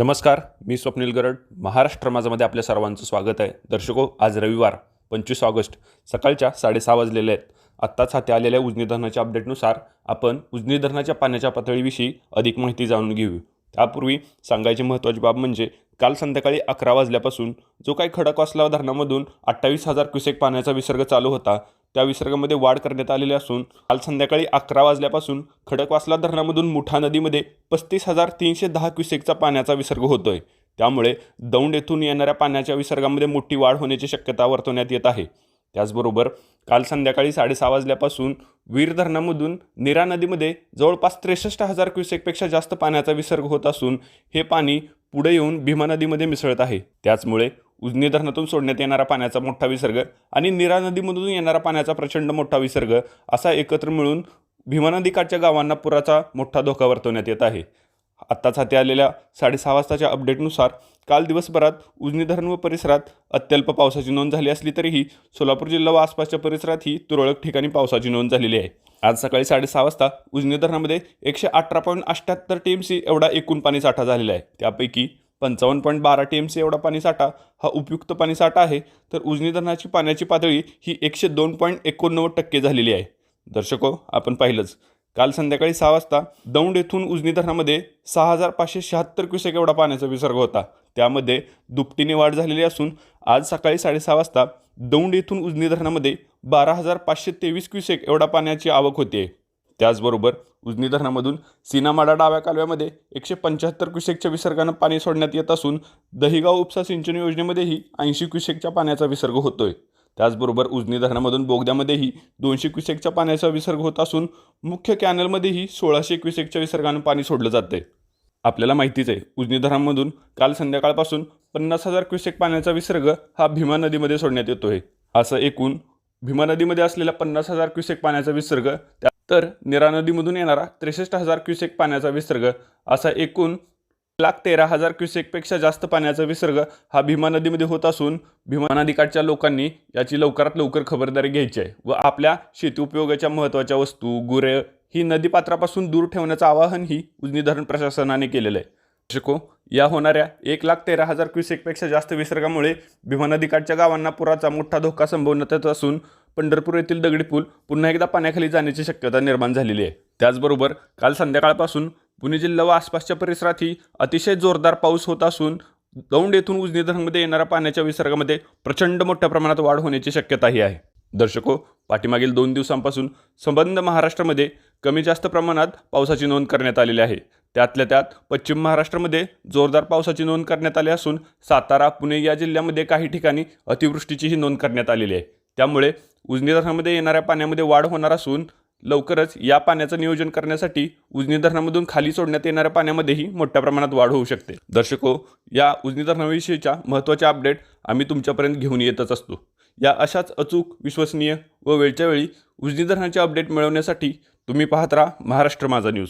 नमस्कार मी स्वप्नील गरड. महाराष्ट्र माझामध्ये आपल्या सर्वांचं स्वागत आहे. दर्शको आज रविवार पंचवीस ऑगस्ट सकाळच्या साडेसहा वाजलेले आहेत. आत्ताच हाती आलेल्या उजनी धरणाच्या अपडेटनुसार आपण उजनी धरणाच्या पाण्याच्या पातळीविषयी अधिक माहिती जाणून घेऊ. त्यापूर्वी सांगायची महत्त्वाची बाब म्हणजे काल संध्याकाळी अकरा वाजल्यापासून जो काही खडकवासला धरणामधून अठ्ठावीस हजार क्युसेक पाण्याचा विसर्ग चालू होता त्या विसर्गामध्ये वाढ करण्यात आलेली असून काल संध्याकाळी अकरा वाजल्यापासून खडकवासला धरणामधून मुठा नदीमध्ये पस्तीस हजार तीनशे दहा क्युसेकचा पाण्याचा विसर्ग होतोय. त्यामुळे दौंड येथून येणाऱ्या पाण्याच्या विसर्गामध्ये मोठी वाढ होण्याची शक्यता वर्तवण्यात येत आहे. त्याचबरोबर काल संध्याकाळी साडेसहा वाजल्यापासून वीर धरणामधून निरा नदीमध्ये जवळपास त्रेसष्ट हजार क्युसेकपेक्षा जास्त पाण्याचा विसर्ग होत असून हे पाणी पुढे येऊन भीमा नदीमध्ये मिसळत आहे. त्याचमुळे उजनी धरणातून सोडण्यात येणारा पाण्याचा मोठा विसर्ग आणि निरा नदीमधून येणारा पाण्याचा प्रचंड मोठा विसर्ग असा एकत्र मिळून भीमा नदीकाठच्या गावांना पुराचा मोठा धोका वर्तवण्यात येत आहे. आत्ताच हाती आलेल्या साडेसहा वाजताच्या अपडेटनुसार काल दिवसभरात उजनी धरण व परिसरात अत्यल्प पावसाची नोंद झाली असली तरीही सोलापूर जिल्हा व आसपासच्या परिसरातही तुरळक ठिकाणी पावसाची नोंद झालेली आहे. आज सकाळी साडेसहा वाजता उजनी धरणामध्ये एकशे अठरा पॉईंट अठ्ठ्याहत्तर टी एम सी एवढा एकूण पाणी साठा झालेला आहे. त्यापैकी पंचावन्न पॉईंट बारा टी एम सी एवढा पाणी साठा हा उपयुक्त पाणी साठा आहे. तर उजनी धरणाची पाण्याची पातळी ही एकशे दोन पॉईंट एकोणनव्वद टक्के झालेली आहे. दर्शको आपण पाहिलंच. काल संध्याकाळी सहा वाजता दौंड येथून उजनी धरणामध्ये सहा हजार पाचशे शहात्तर क्युसेक एवढा पाण्याचा विसर्ग होता. त्यामध्ये दुपटीने वाढ झालेली असून आज सकाळी साडेसहा वाजता दौंड येथून उजनी धरणामध्ये बारा हजार पाचशे तेवीस क्युसेक एवढा पाण्याची आवक होते त्याचबरोबर उजनी धरणामधून सीनामाडा डाव्या कालव्यामध्ये एकशे पंच्याहत्तर क्युसेकच्या विसर्गानं पाणी सोडण्यात येत असून दहिगाव उपसा सिंचन योजनेमध्येही ऐंशी क्युसेकच्या पाण्याचा विसर्ग होतोय. त्याचबरोबर उजनी धरणामधून बोगद्यामध्येही दोनशे क्युसेकच्या पाण्याचा विसर्ग होत असून मुख्य कॅनलमध्येही सोळाशे क्युसेकच्या विसर्गानं पाणी सोडलं जाते आपल्याला माहितीच आहे उजनी धरणामधून काल संध्याकाळपासून पन्नास हजार क्युसेक पाण्याचा विसर्ग हा भीमा नदीमध्ये सोडण्यात येतोय. असं एकूण भीमा नदीमध्ये असलेला पन्नास हजार क्युसेक पाण्याचा विसर्ग त्या तर निरा नदीमधून येणारा त्रेसष्ट हजार क्युसेक पाण्याचा विसर्ग असा एकूण लाख तेरा हजार क्युसेकपेक्षा जास्त पाण्याचा विसर्ग हा भीमा नदीमध्ये होत असून भीमा नदीकाठच्या लोकांनी याची लवकरात लवकर खबरदारी घ्यायची आहे व आपल्या शेती उपयोगाच्या महत्त्वाच्या वस्तू गुरे ही नदीपात्रापासून दूर ठेवण्याचं आवाहनही उजनी धरण प्रशासनाने केलेलं आहे. दर्शको या होणाऱ्या एक लाख तेरा हजार क्युसेकपेक्षा जास्त विसर्गामुळे भीमा नदीकाठच्या गावांना पुराचा मोठा धोका संभवण्यात येत असून पंढरपूर येथील दगडी पूल पुन्हा एकदा पाण्याखाली जाण्याची शक्यता निर्माण झालेली आहे. त्याचबरोबर काल संध्याकाळपासून पुणे जिल्हा व आसपासच्या परिसरातही अतिशय जोरदार पाऊस होत असून दौंड येथून उजनी धरणमध्ये येणाऱ्या पाण्याच्या विसर्गामध्ये प्रचंड मोठ्या प्रमाणात वाढ होण्याची शक्यताही आहे. दर्शको पाठीमागील दोन दिवसांपासून संबंध महाराष्ट्रामध्ये कमी जास्त प्रमाणात पावसाची नोंद करण्यात आलेली आहे. त्यातल्या त्यात पश्चिम महाराष्ट्रामध्ये जोरदार पावसाची नोंद करण्यात आली असून सातारा पुणे या जिल्ह्यामध्ये काही ठिकाणी अतिवृष्टीचीही नोंद करण्यात आलेली आहे. त्यामुळे उजनी धरणामध्ये येणाऱ्या पाण्यामध्ये वाढ होणार असून लवकरच या पाण्याचं नियोजन करण्यासाठी उजनी धरणामधून खाली सोडण्यात येणाऱ्या पाण्यामध्येही मोठ्या प्रमाणात वाढ होऊ शकते. दर्शको या उजनी धरणाविषयीच्या महत्त्वाच्या अपडेट आम्ही तुमच्यापर्यंत घेऊन येतच असतो. या अशाच अचूक विश्वसनीय व वेळच्या वेळी उजनी धरणाचे अपडेट मिळवण्यासाठी तुम्ही पाहत राहा महाराष्ट्र माझा न्यूज.